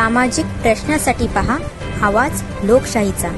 सामाजिक प्रश्नासाठी पहा आवाज लोकशाहीचा.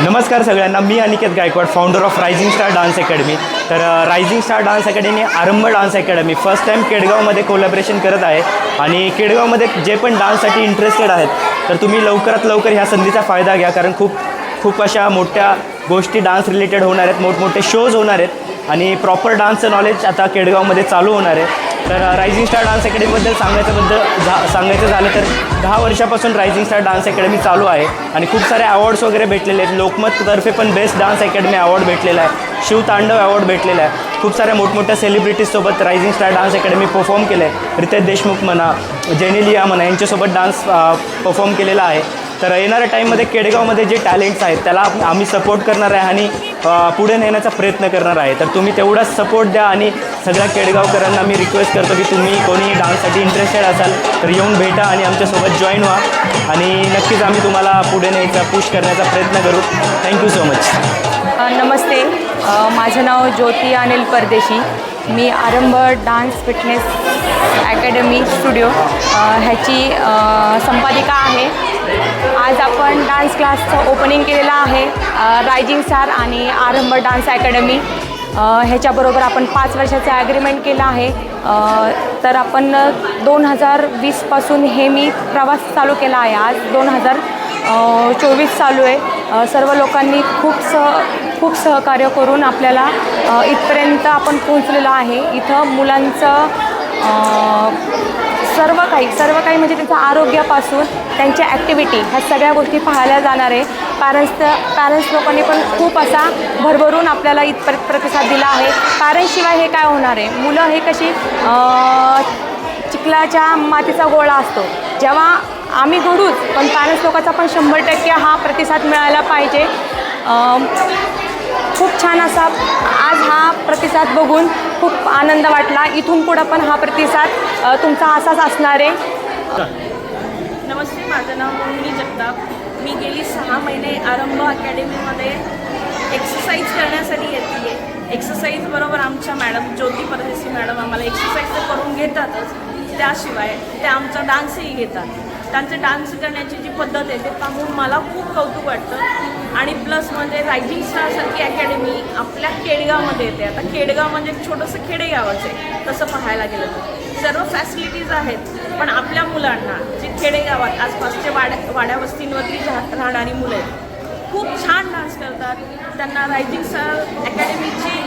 नमस्कार सगळ्यांना मी Aniket Gaikwad founder of rising star dance academy तर rising star dance academy Aarambh dance academy first time केडगावमध्ये collaboration करत आहे. आणि केडगावमध्ये जे पण डान्ससाठी इंटरेस्टेड आहेत तर तुम्ही लवकरात लवकर ह्या संधीचा फायदा घ्या कारण खूप खूप अशा मोठ्या गोष्टी डान्स रिलेटेड होणार आहेत मोठमोठे शोज होणार आहेत. आणि प्रॉपर डान्सचं नॉलेज आता केडगावमध्ये चालू होणार आहे. तर रायझिंग स्टार डान्स अकॅडमीबद्दल सांगायचंबद्दल झा सांगायचं झालं तर दहा वर्षापासून रायझिंग स्टार डान्स अकॅडमी चालू आहे. आणि खूप सारे अवॉर्ड्स वगैरे भेटलेले आहेत. लोकमततर्फे पण बेस्ट डान्स अकॅडमी अवॉर्ड भेटलेला आहे. शिवतांडव अवॉर्ड भेटलेला आहे. खूप साऱ्या मोठमोठ्या सेलिब्रिटीजसोबत rising star dance academy perform केलं आहे रितेश देशमुख म्हणा जेनेलिया म्हणा यांच्यासोबत डान्स परफॉर्म केलेला आहे. तर येणाऱ्या टाईममध्ये केडगावमध्ये जे टॅलेंट्स आहेत त्याला आम्ही सपोर्ट करणार आहे. आणि पुढे नेण्याचा प्रयत्न करणार आहे. तर तुम्ही तेवढाच सपोर्ट द्या आणि सगळ्या केडगावकरांना मी रिक्वेस्ट करतो की तुम्ही कोणी डान्ससाठी इंटरेस्टेड असाल तर येऊन भेटा आणि आमच्यासोबत जॉईन व्हा. आणि नक्कीच आम्ही तुम्हाला पुढे न्यायचा पुश करण्याचा प्रयत्न करू. थँक्यू सो मच नमस्ते. माझं नाव ज्योती अनिल परदेशी. मी आरंभ डान्स फिटनेस अकॅडमी स्टुडिओ ह्याची संपादिका आहे. आज आपण डान्स क्लासचं ओपनिंग केलेलं आहे. रायजिंग स्टार आणि आरंभ डान्स अकॅडमी ह्याच्याबरोबर आपण पाच वर्षाचं ॲग्रीमेंट केलं आहे. तर आपण दोन हजार वीसपासून हे मी प्रवास चालू केला आहे. आज दोन हजार चोवीस चालू आहे. सर्व लोकांनी खूप सह खूप सहकार्य करून आपल्याला इथपर्यंत आपण पोहोचलेलो आहे. इथं मुलांचं सर्व काही सर्व काही म्हणजे त्यांचं आरोग्यापासून त्यांच्या ॲक्टिव्हिटी ह्या सगळ्या गोष्टी पाहायला जाणार आहे. पॅरेंट्स पॅरेंट्स लोकांनी पण खूप असा भरभरून आपल्याला इथपर्यंत प्रतिसाद दिला आहे. पॅरेंट्सशिवाय हे काय होणार आहे? मुलं हे कशी चिखलाच्या मातीचा गोळा असतो. जेव्हा आम्ही घडूच पण पॅरेंट्स लोकांचा पण शंभर टक्के हा प्रतिसाद मिळायला पाहिजे. खूप छान असा आज हा प्रतिसाद बघून खूप आनंद वाटला. इथून पुढं पण हा प्रतिसाद तुमचा असाच असणार आहे. नमस्ते माझं नाव मोहिनी जगताप. मी गेली सहा महिने आरंभ अकॅडमीमध्ये एक्सरसाइज करण्यासाठी येते आहे एक्सरसाइज बरोबर आमच्या मॅडम ज्योती परदेशी मॅडम आम्हाला एक्सरसाइज तर करून घेतातच. त्याशिवाय ते आमचा डान्सही घेतात. त्यांचे डान्स करण्याची जी पद्धत आहे ते पाहून मला खूप कौतुक वाटतं. आणि प्लस म्हणजे रायझिंग स्टारसारखी अकॅडमी आपल्या केडगावमध्ये येते. आता केडगाव म्हणजे एक छोटंसं खेडेगावच आहे तसं पाहायला गेलं तर. सर्व फॅसिलिटीज आहेत पण आपल्या मुलांना जे खेडेगावात आसपासच्या वाड्या वाड्या वस्तींवरती राहणारी मुलं आहेत खूप छान डान्स करतात. त्यांना रायझिंग स्टार अकॅडमीची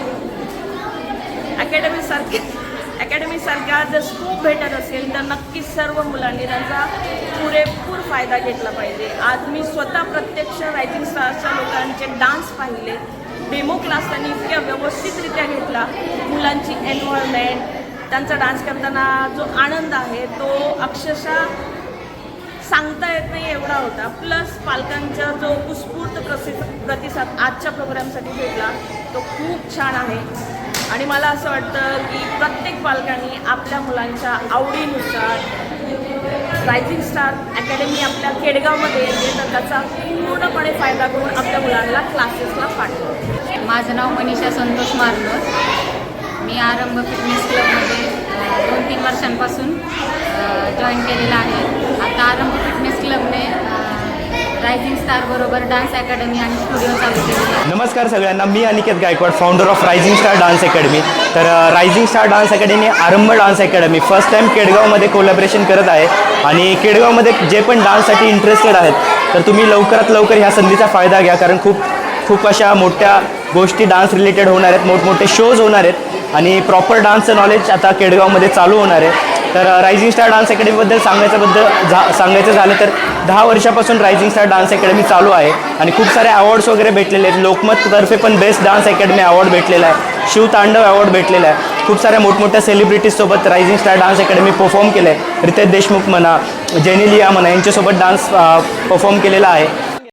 अकॅडमीसारखी अकॅडमीसारख्या जर स्कोप भेटत असेल तर नक्कीच सर्व मुलांनी त्यांचा पुरेपूर फायदा घेतला पाहिजे. आज मी स्वतः प्रत्यक्ष रायझिंग स्टारच्या लोकांचे डान्स पाहिले. डेमो क्लास त्यांनी इतक्या व्यवस्थितरित्या घेतला. मुलांची एन्व्हायरमेंट त्यांचा डान्स करताना जो आनंद आहे तो अक्षरशः सांगता येत नाही एवढा होता. प्लस पालकांचा जो उत्स्फूर्त प्रसि प्रतिसाद आजच्या प्रोग्रामसाठी भेटला तो खूप छान आहे. आणि मला असं वाटतं की प्रत्येक पालकांनी आपल्या मुलांच्या आवडीनुसार रायझिंग स्टार अकॅडमी आपल्या केडगावमध्ये येते तर त्याचा पूर्णपणे फायदा करून आपल्या मुलांना क्लासेसला पाठव माझं नाव मनीषा संतोष मारलोस मी आरंभ फिटनेस क्लबमध्ये दोन तीन वर्षांपासून जॉईन केलेलं आहे. आता आरंभ फिटनेस क्लबने रायझिंग स्टार बरोबर डान्स अकॅडमी आणि स्टुडिओ चालू नमस्कार सगळ्यांना. मी Aniket Gaikwad founder of rising star dance academy तर rising star dance academy Aarambh dance academy first time केडगावमध्ये collaboration करत आहे. आणि केडगावमध्ये जे पण डान्ससाठी इंटरेस्टेड आहेत तर तुम्ही लवकरात लवकर ह्या संधीचा फायदा घ्या. कारण खूप खूप अशा मोठ्या गोष्टी डान्स रिलेटेड होणार आहेत. मोठमोठे शोज होणार आहेत. आणि प्रॉपर डान्सचं नॉलेज आता केडगावमध्ये चालू होणार आहे. तर रायझिंग स्टार डान्स अकॅडमीबद्दल सांगायच्याबद्दल झा सांगायचं झालं तर दहा वर्षापासून रायझिंग स्टार डान्स अकॅडमी चालू आहे आणि खूप सारे अवॉर्ड्स वगैरे भेटलेले आहेत. लोकमततर्फे पण बेस्ट डान्स अकॅडमी अवॉर्ड भेटलेला आहे. शिवतांडव अवॉर्ड भेटलेला आहे. खूप साऱ्या मोठमोठ्या सेलिब्रिटीजसोबत rising star dance academy perform केलं आहे रितेश देशमुख म्हणा जेनेलिया म्हणा यांच्यासोबत डान्स परफॉर्म केलेला आहे.